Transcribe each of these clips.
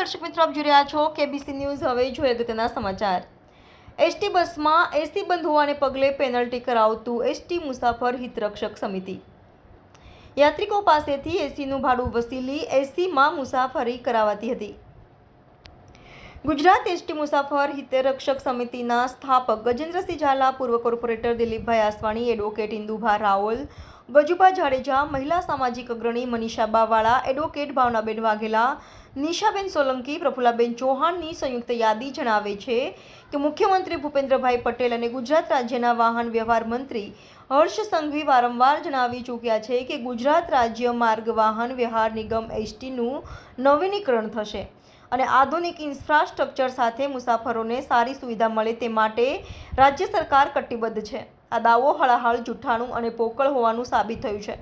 દર્શક મિત્રો, આપ જોઈ રહ્યા છો કેબીસી ન્યૂઝ હવે જોઈએ અગત્યના સમાચાર. એસટી બસમાં એસી બંધ હોવાને પગલે પેનલ્ટી કરાવતું એસટી મુસાફર હિતરક્ષક સમિતિ. યાત્રિકો પાસેથી એસીનું ભાડું વસૂલી એસીમાં મુસાફરી કરાવાતી હતી. ગુજરાત એસટી મુસાફર હિતરક્ષક સમિતિના સ્થાપક ગજેન્દ્રસિંહ ઝાલા, પૂર્વ કોર્પોરેટર દિલીપભાઈ આસવાણી, એડવોકેટ ઇન્દુભા રાઓલ ગજુભા જાડેજા, મહિલા સામાજિક અગ્રણી મનીષા બાવાળા, એડવોકેટ ભાવનાબેન વાઘેલા, નિશાબેન સોલંકી, પ્રફુલ્લાબેન ચૌહાણની સંયુક્ત યાદી જણાવે છે કે મુખ્યમંત્રી ભૂપેન્દ્રભાઈ પટેલ અને ગુજરાત રાજ્યના વાહન વ્યવહાર મંત્રી હર્ષ સંઘવી વારંવાર જણાવી ચૂક્યા છે કે ગુજરાત રાજ્ય માર્ગ વાહન વ્યવહાર નિગમ એસટીનું નવીનીકરણ થશે. અને આધુનિક ઇન્ફ્રાસ્ટ્રક્ચર સાથે મુસાફરોને સારી સુવિધા મળે તે માટે રાજ્ય સરકાર કટિબદ્ધ છે. આ દાવો હળાહળ જૂઠાણું અને પોકળ હોવાનું સાબિત થયું છે.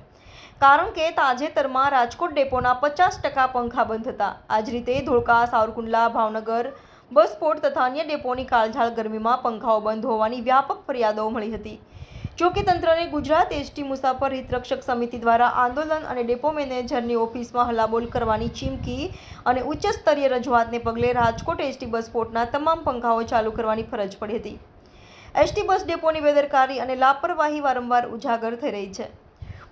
કારણ કે તાજેતરમાં રાજકોટ ડેપોના પચાસ ટકા પંખા બંધ હતા. આ જ રીતે ધોળકા, સાવરકુંડલા, ભાવનગર બસ પોર્ટ તથા અન્ય ડેપોની કાળઝાળ ગરમીમાં પંખાઓ બંધ હોવાની વ્યાપક ફરિયાદો મળી હતી. જોકે તંત્રને ગુજરાત એસટી મુસાફર હિતરક્ષક સમિતિ દ્વારા આંદોલન અને ડેપો મેનેજરની ઓફિસમાં હલાબોલ કરવાની ચીમકી અને ઉચ્ચ સ્તરીય રજૂઆતને પગલે રાજકોટ એસટી બસ પોર્ટના તમામ પંખાઓ ચાલુ કરવાની ફરજ પડી હતી. એસટી બસ ડેપોની બેદરકારી અને લાપરવાહી વારંવાર ઉજાગર થઈ રહી છે.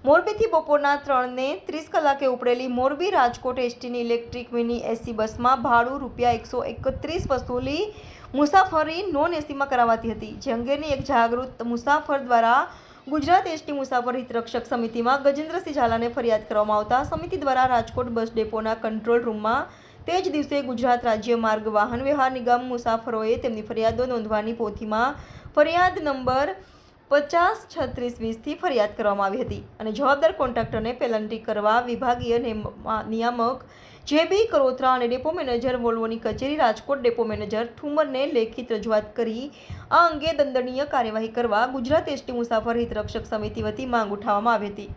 મોરબીથી બપોરના ત્રણને ત્રીસ કલાકે ઉપડેલી મોરબી રાજકોટ એસટીની ઇલેક્ટ્રિક મિની એસી બસમાં ભાડું રૂપિયા એકસો એકત્રીસ વસૂલી મુસાફરી નોન એસીમાં કરાવાતી હતી. જે અંગેની એક જાગૃત મુસાફર દ્વારા ગુજરાત એસટી મુસાફર હિતરક્ષક સમિતિમાં ગજેન્દ્રસિંહ ઝાલાને ફરિયાદ કરવામાં આવતા સમિતિ દ્વારા રાજકોટ બસ ડેપોના કંટ્રોલ રૂમમાં તે જ દિવસે ગુજરાત રાજ્ય માર્ગ વાહન વ્યવહાર નિગમ મુસાફરોએ તેમની ફરિયાદો નોંધવાની પોથીમાં ફરિયાદ નંબર પચાસ છત્રીસ વીસથી ફરિયાદ કરવામાં આવી હતી અને જવાબદાર કોન્ટ્રાક્ટરને પેનલ્ટી કરવા વિભાગીય નિયામક જે બી કરોત્રા અને ડેપો મેનેજર વોલ્વોની કચેરી રાજકોટ ડેપો મેનેજર ઠુમરને લેખિત રજૂઆત કરી. આ અંગે દંડનીય કાર્યવાહી કરવા ગુજરાત એસટી મુસાફર હિતરક્ષક સમિતિ વતી માંગ ઉઠાવવામાં આવી હતી.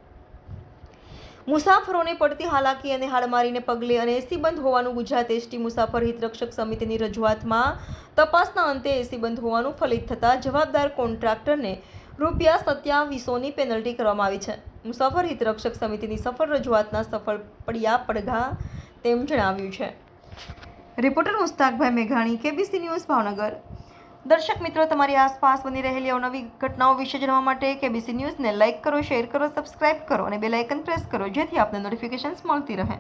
મુસાફરોને પડતી હાલાકી અને હાડમારીને પગલે અને એસી બંધ હોવાનું ગુજરાત એસટી મુસાફર હિતરક્ષક સમિતિની રજૂઆતમાં તપાસના અંતે એસી બંધ હોવાનું ફલિત થતાં જવાબદાર કોન્ટ્રાક્ટરને રૂપિયા સત્યાવીસોની પેનલ્ટી કરવામાં આવી છે. મુસાફર હિતરક્ષક સમિતિની સફળ રજૂઆતના સફળ પડ્યા પડઘા તેમ જણાવ્યું છે. રિપોર્ટર મુસ્તાકભાઈ મેઘાણી, કેબીસી ન્યૂઝ, ભાવનગર. દર્શક મિત્રો, તમારી આસપાસ બની રહેલી અવનવી ઘટનાઓ વિશે જાણવા માટે કેબીસી ન્યૂઝને લાઇક કરો, શેર કરો, સબસ્ક્રાઇબ કરો અને બેલ આઇકન પ્રેસ કરો, જેથી આપને નોટિફિકેશન્સ મળતી રહે.